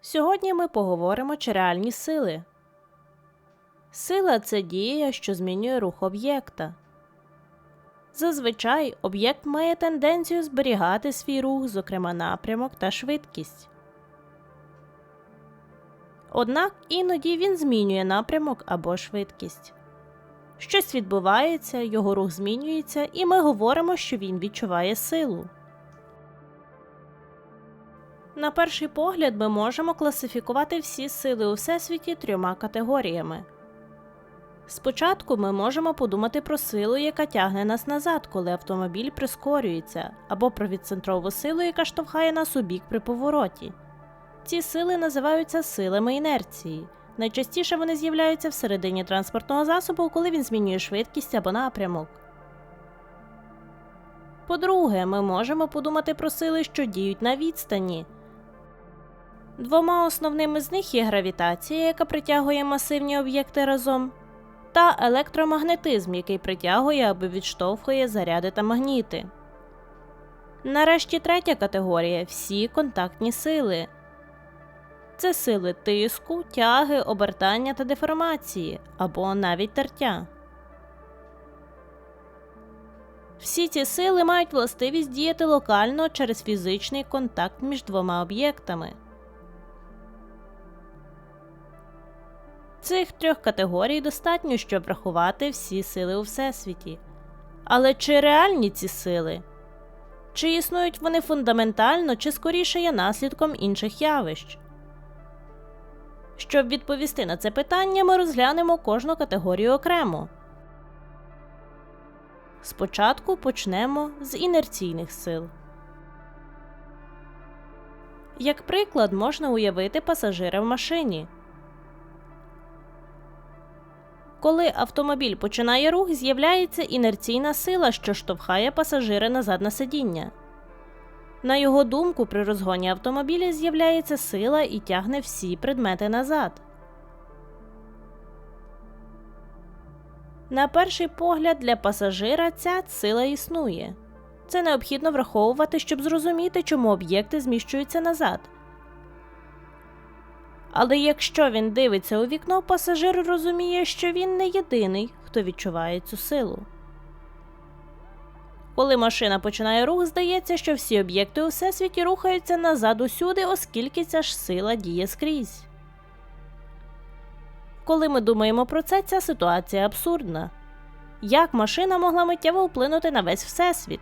Сьогодні ми поговоримо чи реальні сили. Сила це дія, що змінює рух об'єкта. Зазвичай об'єкт має тенденцію зберігати свій рух, зокрема напрямок та швидкість. Однак іноді він змінює напрямок або швидкість. Щось відбувається, його рух змінюється, і ми говоримо, що він відчуває силу. На перший погляд ми можемо класифікувати всі сили у всесвіті трьома категоріями. Спочатку ми можемо подумати про силу, яка тягне нас назад, коли автомобіль прискорюється, або про відцентрову силу, яка штовхає нас у бік при повороті. Ці сили називаються силами інерції. Найчастіше вони з'являються всередині транспортного засобу, коли він змінює швидкість або напрямок. По-друге, ми можемо подумати про сили, що діють на відстані. Двома основними з них є гравітація, яка притягує масивні об'єкти разом, та електромагнетизм, який притягує або відштовхує заряди та магніти. Нарешті третя категорія всі контактні сили. Це сили тиску, тяги, обертання та деформації або навіть тертя. Всі ці сили мають властивість діяти локально через фізичний контакт між двома об'єктами. Цих трьох категорій достатньо, щоб врахувати всі сили у всесвіті. Але чи реальні ці сили? Чи існують вони фундаментально, чи скоріше є наслідком інших явищ? Щоб відповісти на це питання, ми розглянемо кожну категорію окремо. Спочатку почнемо з інерційних сил. Як приклад можна уявити пасажира в машині. Коли автомобіль починає рух, з'являється інерційна сила, що штовхає пасажира назад на сидіння. На його думку, при розгоні автомобіля з'являється сила і тягне всі предмети назад. На перший погляд, для пасажира ця сила існує. Це необхідно враховувати, щоб зрозуміти, чому об'єкти зміщуються назад. Але якщо він дивиться у вікно, пасажир розуміє, що він не єдиний, хто відчуває цю силу. Коли машина починає рух, здається, що всі об'єкти у всесвіті рухаються назад усюди, оскільки ця ж сила діє скрізь. Коли ми думаємо про це, ця ситуація абсурдна. Як машина могла миттєво вплинути на весь всесвіт?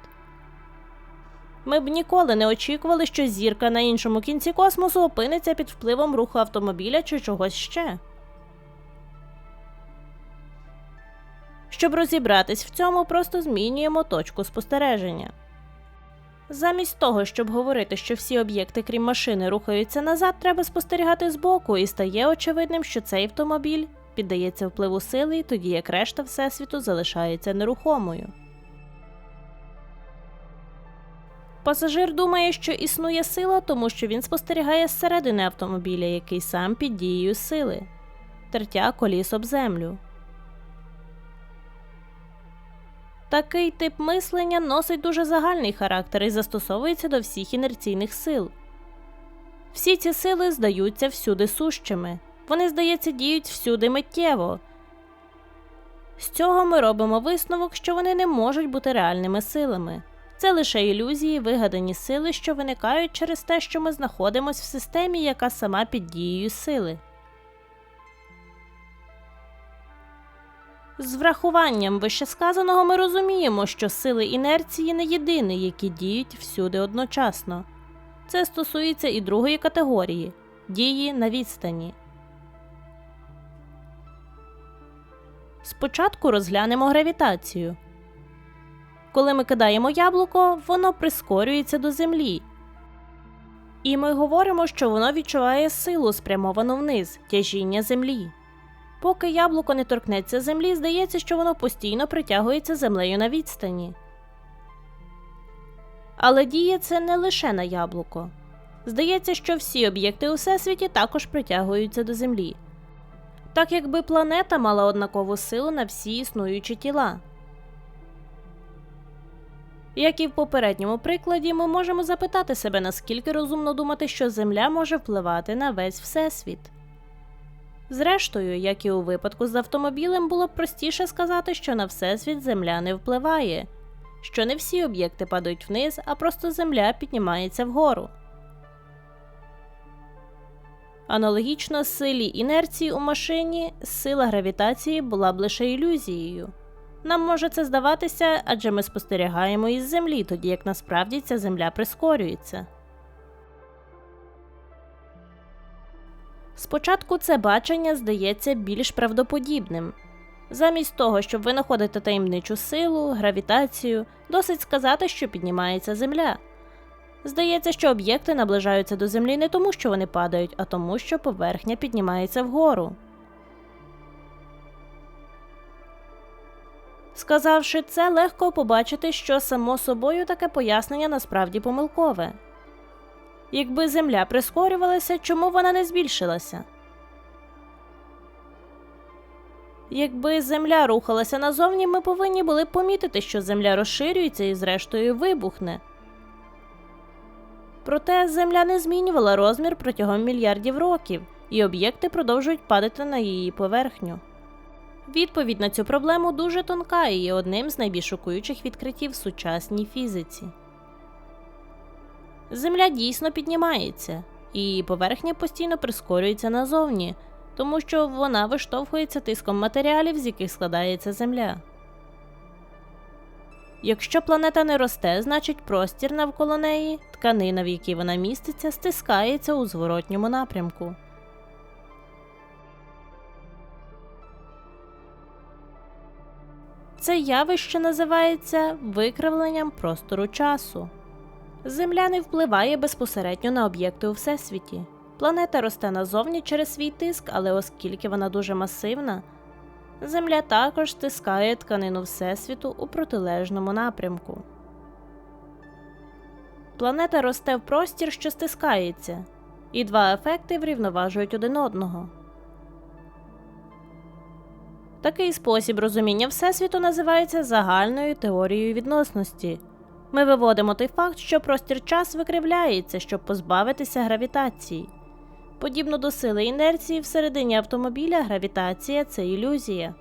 Ми б ніколи не очікували, що зірка на іншому кінці космосу опиниться під впливом руху автомобіля чи чогось ще. Щоб розібратись в цьому, просто змінюємо точку спостереження. Замість того, щоб говорити, що всі об'єкти, крім машини, рухаються назад, треба спостерігати збоку, і стає очевидним, що цей автомобіль піддається впливу сили, тоді як решта Всесвіту залишається нерухомою. Пасажир думає, що існує сила, тому що він спостерігає зсередини автомобіля, який сам під дією сили, тертя коліс об землю. Такий тип мислення носить дуже загальний характер і застосовується до всіх інерційних сил. Всі ці сили здаються всюди сущими, вони, здається, діють всюди миттєво. З цього ми робимо висновок, що вони не можуть бути реальними силами. Це лише ілюзії, вигадані сили, що виникають через те, що ми знаходимося в системі, яка сама під дією сили. З врахуванням вищесказаного ми розуміємо, що сили інерції не єдині, які діють всюди одночасно. Це стосується і другої категорії дії на відстані. Спочатку розглянемо гравітацію. Коли ми кидаємо яблуко, воно прискорюється до землі. І ми говоримо, що воно відчуває силу, спрямовану вниз, тяжіння землі. Поки яблуко не торкнеться землі, здається, що воно постійно притягується землею на відстані. Але діє це не лише на яблуко. Здається, що всі об'єкти у всесвіті також притягуються до землі. Так якби планета мала однакову силу на всі існуючі тіла. Як і в попередньому прикладі, ми можемо запитати себе, наскільки розумно думати, що Земля може впливати на весь Всесвіт. Зрештою, як і у випадку з автомобілем, було б простіше сказати, що на Всесвіт Земля не впливає, що не всі об'єкти падають вниз, а просто Земля піднімається вгору. Аналогічно силі інерції у машині сила гравітації була б лише ілюзією. Нам може це здаватися, адже ми спостерігаємо із Землі, тоді як насправді ця Земля прискорюється. Спочатку це бачення здається більш правдоподібним. Замість того, щоб винаходити таємничу силу, гравітацію, досить сказати, що піднімається Земля. Здається, що об'єкти наближаються до Землі не тому, що вони падають, а тому, що поверхня піднімається вгору. Сказавши це, легко побачити, що само собою таке пояснення насправді помилкове. Якби Земля прискорювалася, чому вона не збільшилася? Якби Земля рухалася назовні, ми повинні були б помітити, що Земля розширюється і, зрештою, вибухне. Проте Земля не змінювала розмір протягом мільярдів років, і об'єкти продовжують падати на її поверхню. Відповідь на цю проблему дуже тонка і є одним з найбільш шокуючих відкриттів в сучасній фізиці. Земля дійсно піднімається, і поверхня постійно прискорюється назовні, тому що вона виштовхується тиском матеріалів, з яких складається Земля. Якщо планета не росте, значить простір навколо неї, тканина, в якій вона міститься, стискається у зворотньому напрямку. Це явище називається викривленням простору часу. Земля не впливає безпосередньо на об'єкти у всесвіті. Планета росте назовні через свій тиск, але оскільки вона дуже масивна, Земля також стискає тканину Всесвіту у протилежному напрямку. Планета росте в простір, що стискається, і два ефекти врівноважують один одного. Такий спосіб розуміння Всесвіту називається загальною теорією відносності. Ми виводимо той факт, що простір час викривляється, щоб позбавитися гравітації. Подібно до сили інерції всередині автомобіля гравітація це ілюзія.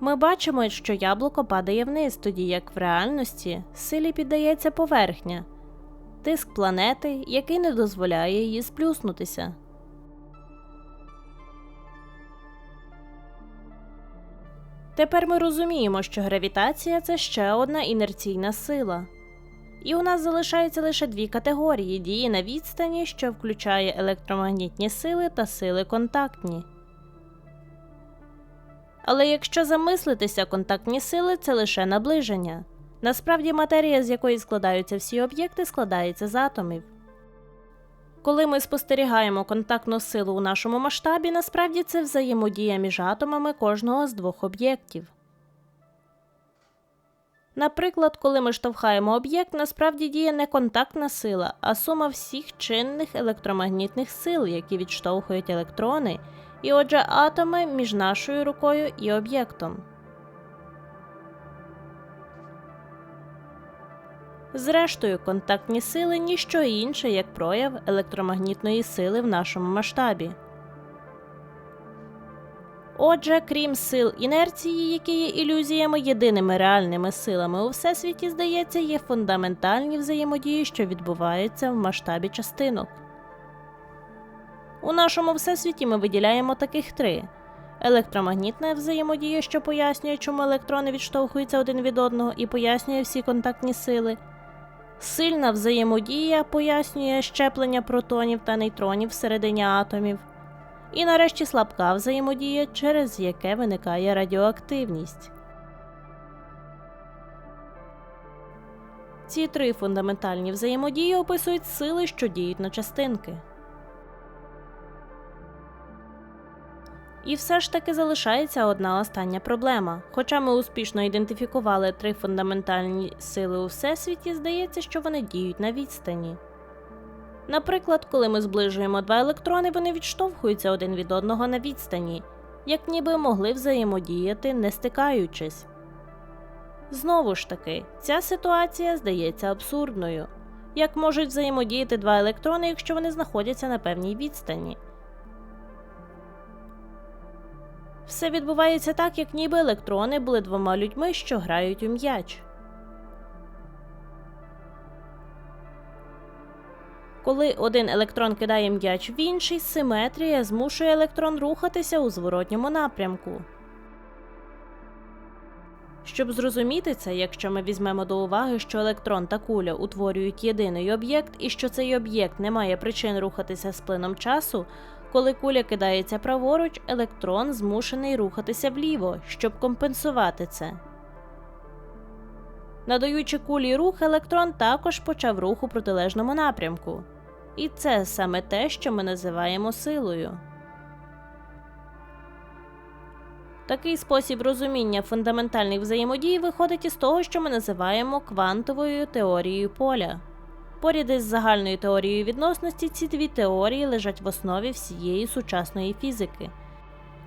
Ми бачимо, що яблуко падає вниз, тоді як в реальності силі піддається поверхня, тиск планети, який не дозволяє їй сплюснутися. Тепер ми розуміємо, що гравітація це ще одна інерційна сила. І у нас залишаються лише дві категорії дії на відстані, що включає електромагнітні сили та сили контактні. Але якщо замислитися, контактні сили це лише наближення. Насправді матерія, з якої складаються всі об'єкти, складається з атомів. Коли ми спостерігаємо контактну силу у нашому масштабі, насправді це взаємодія між атомами кожного з двох об'єктів. Наприклад, коли ми штовхаємо об'єкт, насправді діє не контактна сила, а сума всіх чинних електромагнітних сил, які відштовхують електрони, і отже атоми між нашою рукою і об'єктом. Зрештою, контактні сили ніщо інше, як прояв електромагнітної сили в нашому масштабі. Отже, крім сил інерції, які є ілюзіями, єдиними реальними силами у всесвіті, здається, є фундаментальні взаємодії, що відбуваються в масштабі частинок. У нашому всесвіті ми виділяємо таких три: електромагнітна взаємодія, що пояснює, чому електрони відштовхуються один від одного і пояснює всі контактні сили. Сильна взаємодія пояснює щеплення протонів та нейтронів всередині атомів. І нарешті слабка взаємодія, через яке виникає радіоактивність. Ці три фундаментальні взаємодії описують сили, що діють на частинки. І все ж таки залишається одна остання проблема. Хоча ми успішно ідентифікували три фундаментальні сили у всесвіті, здається, що вони діють на відстані. Наприклад, коли ми зближуємо два електрони, вони відштовхуються один від одного на відстані, як ніби могли взаємодіяти, не стикаючись. Знову ж таки, ця ситуація здається абсурдною. Як можуть взаємодіяти два електрони, якщо вони знаходяться на певній відстані? Все відбувається так, як ніби електрони були двома людьми, що грають у м'яч. Коли один електрон кидає м'яч в інший, симетрія змушує електрон рухатися у зворотньому напрямку. Щоб зрозуміти це, якщо ми візьмемо до уваги, що електрон та куля утворюють єдиний об'єкт і що цей об'єкт не має причин рухатися з плином часу, коли куля кидається праворуч, електрон змушений рухатися вліво, щоб компенсувати це. Надаючи кулі рух, електрон також почав рух у протилежному напрямку. І це саме те, що ми називаємо силою. Такий спосіб розуміння фундаментальних взаємодій виходить із того, що ми називаємо квантовою теорією поля. Поряд із загальною теорією відносності ці дві теорії лежать в основі всієї сучасної фізики.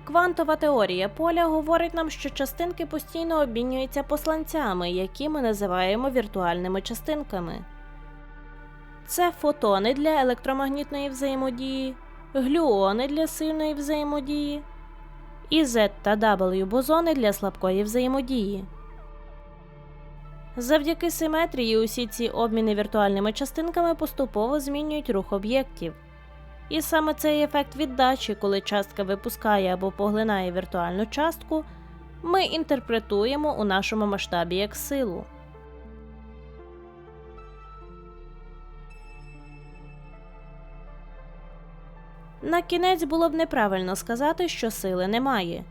Квантова теорія поля говорить нам, що частинки постійно обмінюються посланцями, які ми називаємо віртуальними частинками. Це фотони для електромагнітної взаємодії, глюони для сильної взаємодії і Z та W бозони для слабкої взаємодії. Завдяки симетрії усі ці обміни віртуальними частинками поступово змінюють рух об'єктів. І саме цей ефект віддачі, коли частка випускає або поглинає віртуальну частку, ми інтерпретуємо у нашому масштабі як силу. На кінець було б неправильно сказати, що сили немає.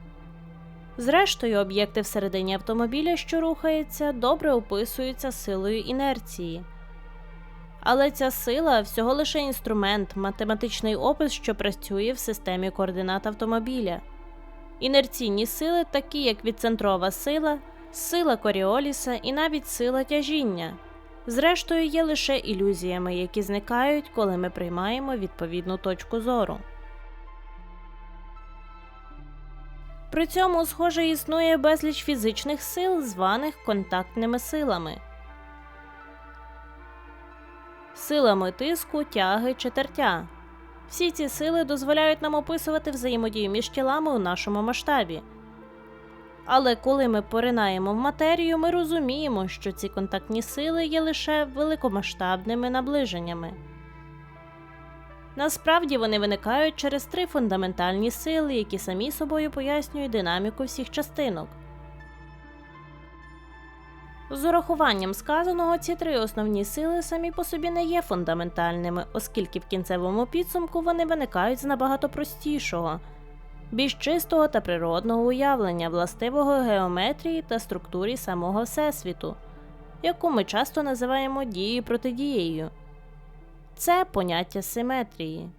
Зрештою, об'єкти всередині автомобіля, що рухається, добре описуються силою інерції. Але ця сила всього лише інструмент, математичний опис, що працює в системі координат автомобіля. Інерційні сили, такі як відцентрова сила, сила Коріоліса і навіть сила тяжіння, зрештою є лише ілюзіями, які зникають, коли ми приймаємо відповідну точку зору. При цьому, схоже, існує безліч фізичних сил, званих контактними силами. Силами тиску, тяги чи тертя. Всі ці сили дозволяють нам описувати взаємодію між тілами у нашому масштабі. Але коли ми поринаємо в матерію, ми розуміємо, що ці контактні сили є лише великомасштабними наближеннями. Насправді вони виникають через три фундаментальні сили, які самі собою пояснюють динаміку всіх частинок. З урахуванням сказаного, ці три основні сили самі по собі не є фундаментальними, оскільки в кінцевому підсумку вони виникають з набагато простішого, більш чистого та природного уявлення, властивого геометрії та структурі самого Всесвіту, яку ми часто називаємо дією протидією. Це поняття симетрії.